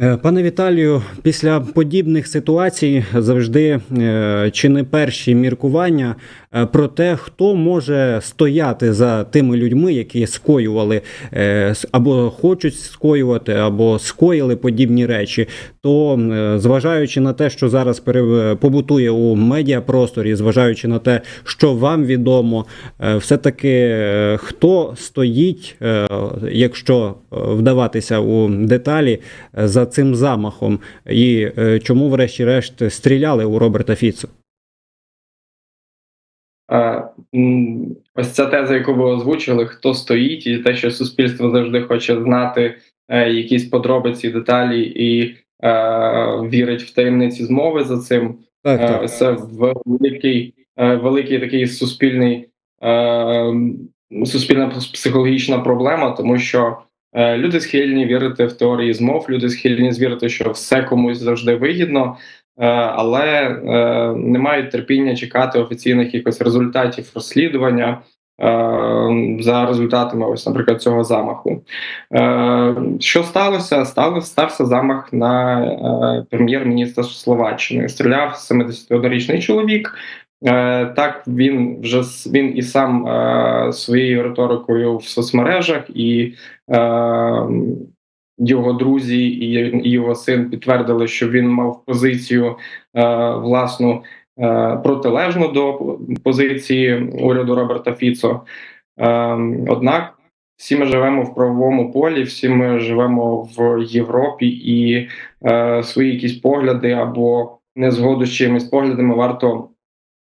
Е, Пане Віталію, після подібних ситуацій завжди е, чи не перші міркування е, про те, хто може стояти за тими людьми, які скоювали або хочуть скоювати, або скоїли подібні речі. То зважаючи на те, що зараз побутує у медіапросторі, зважаючи на те, що вам відомо, е, все-таки е, хто стоїть, якщо вдаватися у деталі, е, за цим замахом, і е, чому, врешті-решт, стріляли у Роберта Фіцу? Ось ця теза, яку ви озвучили, хто стоїть, і те, що суспільство завжди хоче знати е, якісь подробиці, деталі і е, вірить в таємниці змови за цим. Так, Е, так. Це великий, е, великий такий суспільний, е, суспільна психологічна проблема, тому що люди схильні вірити в теорії змов, люди схильні вірити, що все комусь завжди вигідно, е, але е, не мають терпіння чекати офіційних якихось результатів розслідування. е, За результатами, ось, наприклад, цього замаху, Е, що сталося? Сталося стався замах на е, прем'єр-міністра Словаччини. Стріляв 71-річний чоловік. Е, Так він вже він і сам е, своєю риторикою в соцмережах, і е, його друзі і його син підтвердили, що він мав позицію власну протилежну до позиції уряду Роберта Фіцо. Однак всі ми живемо в правовому полі, всі ми живемо в Європі, і свої якісь погляди або незгоду з чимись поглядами варто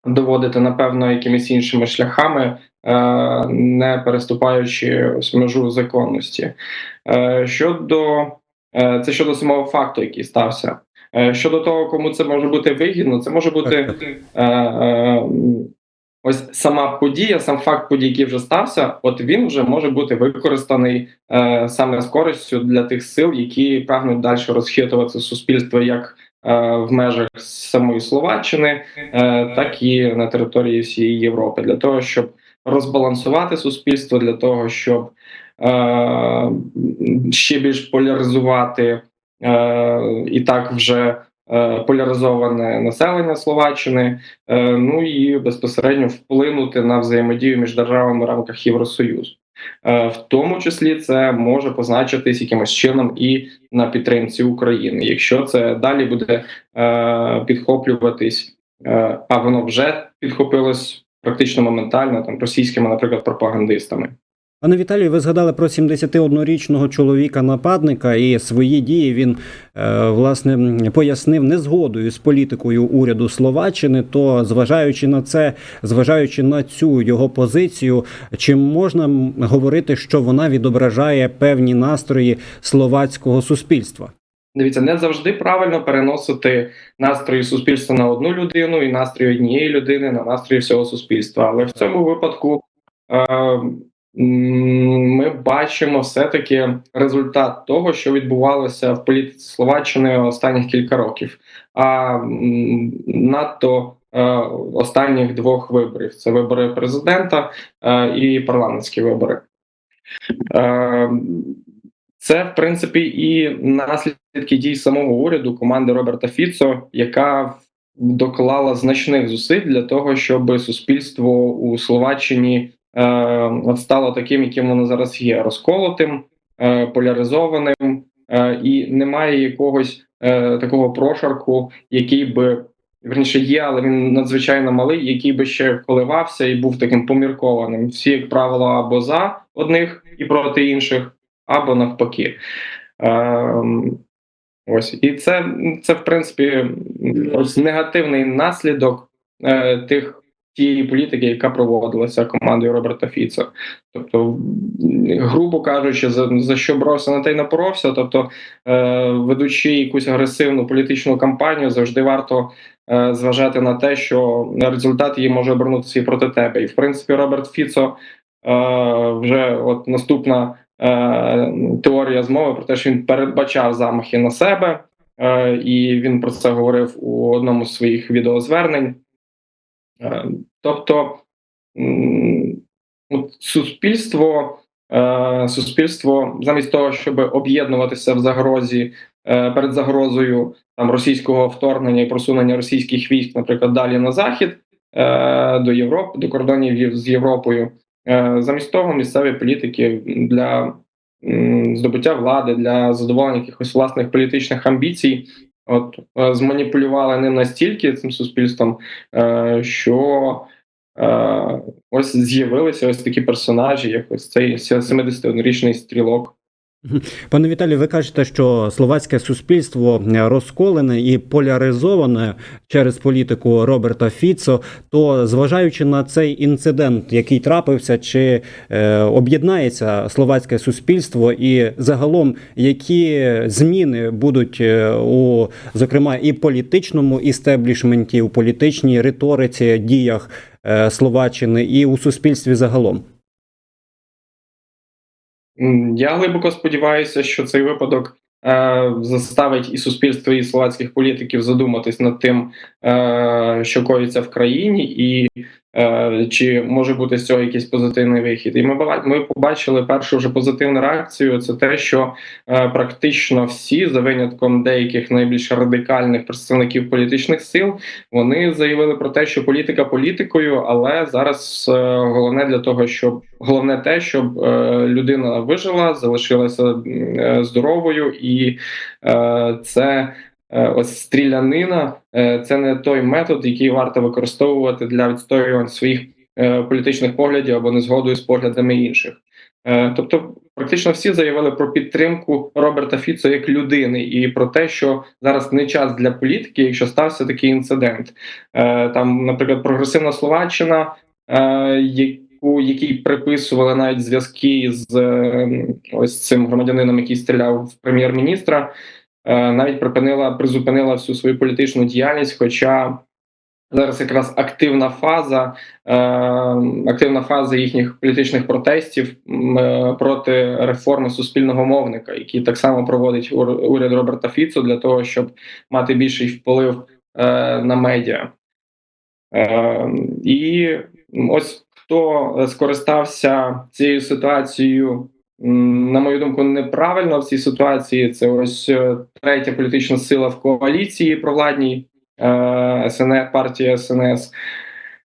доводити напевно якимись іншими шляхами, е, не переступаючи ось межу законності. Е, щодо е, це щодо самого факту, який стався. Щодо того, кому це може бути вигідно, це може бути е, е, ось сама подія, сам факт подій, який вже стався, от він вже може бути використаний е, саме з користю для тих сил, які прагнуть далі розхитувати суспільство як в межах самої Словаччини, е, так і на території всієї Європи, для того, щоб розбалансувати суспільство, для того, щоб е, ще більш поляризувати е, і так вже е, поляризоване населення Словаччини, е, ну і безпосередньо вплинути на взаємодію між державами в рамках Євросоюзу. Е, В тому числі це може позначитись якимось чином і на підтримці України, якщо це далі буде е, підхоплюватись, е, а воно вже підхопилось практично моментально там російськими, наприклад, пропагандистами. Пане Віталію, ви згадали про 71-річного чоловіка-нападника, і свої дії він е, власне пояснив незгодою з політикою уряду Словаччини. То, зважаючи на це, зважаючи на цю його позицію, чи можна говорити, що вона відображає певні настрої словацького суспільства? Дивіться, не завжди правильно переносити настрої суспільства на одну людину і настрої однієї людини на настрої всього суспільства. Але в цьому випадку е, м, ми бачимо все-таки результат того, що відбувалося в політиці Словаччини останніх кілька років, а надто е, останніх двох виборів: це вибори президента е, і парламентські вибори. Е, це, в принципі, і наслідки дій самого уряду команди Роберта Фіцо, яка доклала значних зусиль для того, щоб суспільство у Словаччині стало таким, яким воно зараз є, розколотим, е, поляризованим, е, і немає якогось е, такого прошарку, який би верніше є, але він надзвичайно малий, який би ще коливався і був таким поміркованим. Всі, як правило, або за одних і проти інших або навпаки. Ось і це, це в принципі ось негативний наслідок е, тих тієї політики, яка проводилася командою Роберта Фіцо. Тобто, грубо кажучи, за, за що боровся на те й напоровся. Тобто, е, ведучи якусь агресивну політичну кампанію, завжди варто е, зважати на те, що результат її може обернутися і проти тебе. І в принципі, Роберт Фіцо е, вже от наступна е, теорія змови про те, що він передбачав замахи на себе, е, і він про це говорив у одному з своїх відеозвернень. Е, тобто суспільство, е, суспільство, замість того, щоб об'єднуватися в загрозі е, перед загрозою там російського вторгнення і просунення російських військ, наприклад, далі на захід до Європи, до кордонів з Європою. Замість того, місцеві політики для здобуття влади, для задоволення якихось власних політичних амбіцій, от е, зманіпулювали ним настільки цим суспільством, е, що е, ось з'явилися ось такі персонажі, як ось цей 71-річний стрілок. Пане Віталію, ви кажете, що словацьке суспільство розколене і поляризоване через політику Роберта Фіцо. То зважаючи на цей інцидент, який трапився, чи е, об'єднається словацьке суспільство, і загалом які зміни будуть е, у зокрема і політичному істеблішменті, у політичній риториці, діях е, Словаччини і у суспільстві загалом? Я глибоко сподіваюся, що цей випадок е, заставить і суспільство, і словацьких політиків задуматись над тим, е, що коїться в країні, і чи може бути з цього якийсь позитивний вихід. І ми ми побачили першу вже позитивну реакцію. Це те, що е, практично всі, за винятком деяких найбільш радикальних представників політичних сил, вони заявили про те, що політика політикою, але зараз е, головне для того, щоб головне те, щоб е, людина вижила, залишилася е, здоровою, і е, це е, ось стрілянина. е, Це не той метод, який варто використовувати для відстоювання своїх е, політичних поглядів або незгодою з поглядами інших. Е, Тобто, практично всі заявили про підтримку Роберта Фіцо як людини, і про те, що зараз не час для політики, якщо стався такий інцидент. Е, Там, наприклад, прогресивна Словаччина, е, яку якій приписували навіть зв'язки з е, ось цим громадянином, який стріляв в прем'єр-міністра, е, навіть припинила призупинила всю свою політичну діяльність. Хоча зараз якраз активна фаза, е, активна фаза їхніх політичних протестів е, проти реформи суспільного мовника, які так само проводить ур- уряд Роберта Фіцо для того, щоб мати більший вплив е, на медіа. Е, і ось хто скористався цією ситуацією, на мою думку, неправильно в цій ситуації. Це ось е, третя політична сила в коаліції провладній е, СНС, партія СНС.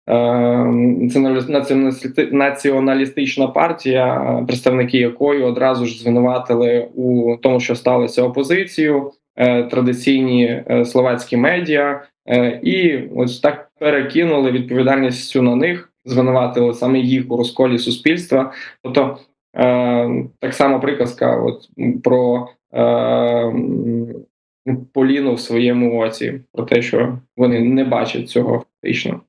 Е, націоналіс- Націоналістична партія, представники якої одразу ж звинуватили у тому, що сталося опозицію, традиційні словацькі медіа, і ось так перекинули відповідальністю на них, звинуватили саме їх у розколі суспільства. Тобто так само приказка, от про е, Поліну в своєму оці, про те, що вони не бачать цього фактично.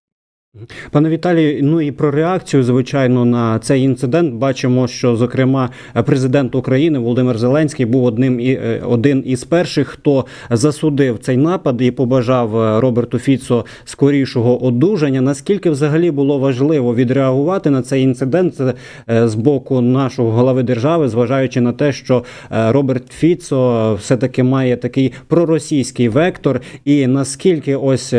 Пане Віталію, ну і про реакцію, звичайно, на цей інцидент бачимо, що зокрема президент України Володимир Зеленський був одним і е, один із перших, хто засудив цей напад і побажав е, Роберту Фіцо скорішого одужання. Наскільки взагалі було важливо відреагувати на цей інцидент е, з боку нашого голови держави, зважаючи на те, що Роберт Фіцо все таки має такий проросійський вектор, і наскільки ось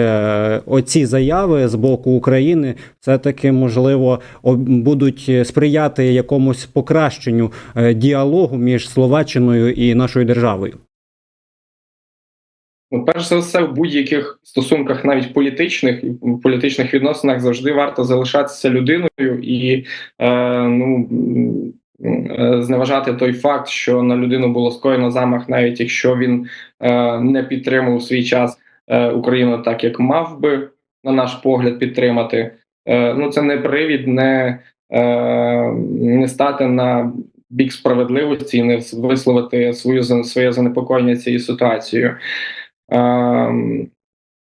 оці заяви з боку України все таки можливо будуть сприяти якомусь покращенню е, діалогу між Словаччиною і нашою державою. Ну, перш за все, в будь-яких стосунках, навіть політичних і політичних відносинах, завжди варто залишатися людиною і е, ну, е, зневажати той факт, що на людину було скоєно замах, навіть якщо він е, не підтримував в свій час е, Україну так, як мав би, на наш погляд, підтримати. Е, ну, це не привід, не, е, не стати на бік справедливості і не висловити свою своє занепокоєння цією ситуацією. Ем,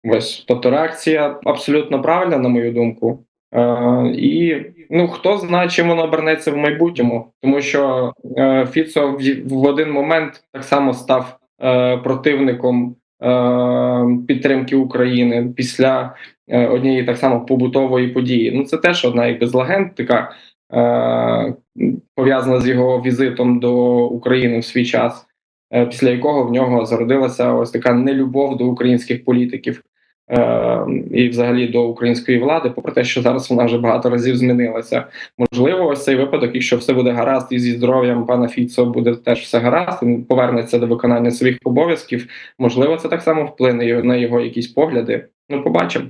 Ось, тобто реакція абсолютно правильна, на мою думку. Е, і ну хто знає, чим воно обернеться в майбутньому, тому що е, Фіцо в, в один момент так само став е, противником е, підтримки України після е, однієї так само побутової події. Ну це теж одна якби з легенд, така е, пов'язана з його візитом до України в свій час е, після якого в нього зародилася ось така нелюбов до українських політиків. е, і взагалі до української влади, попри те, що зараз вона вже багато разів змінилася. Можливо, ось цей випадок, якщо все буде гаразд, і зі здоров'ям пана Фіцо буде теж все гаразд, він повернеться до виконання своїх обов'язків. Можливо, це так само вплине на його якісь погляди. Ну, побачимо.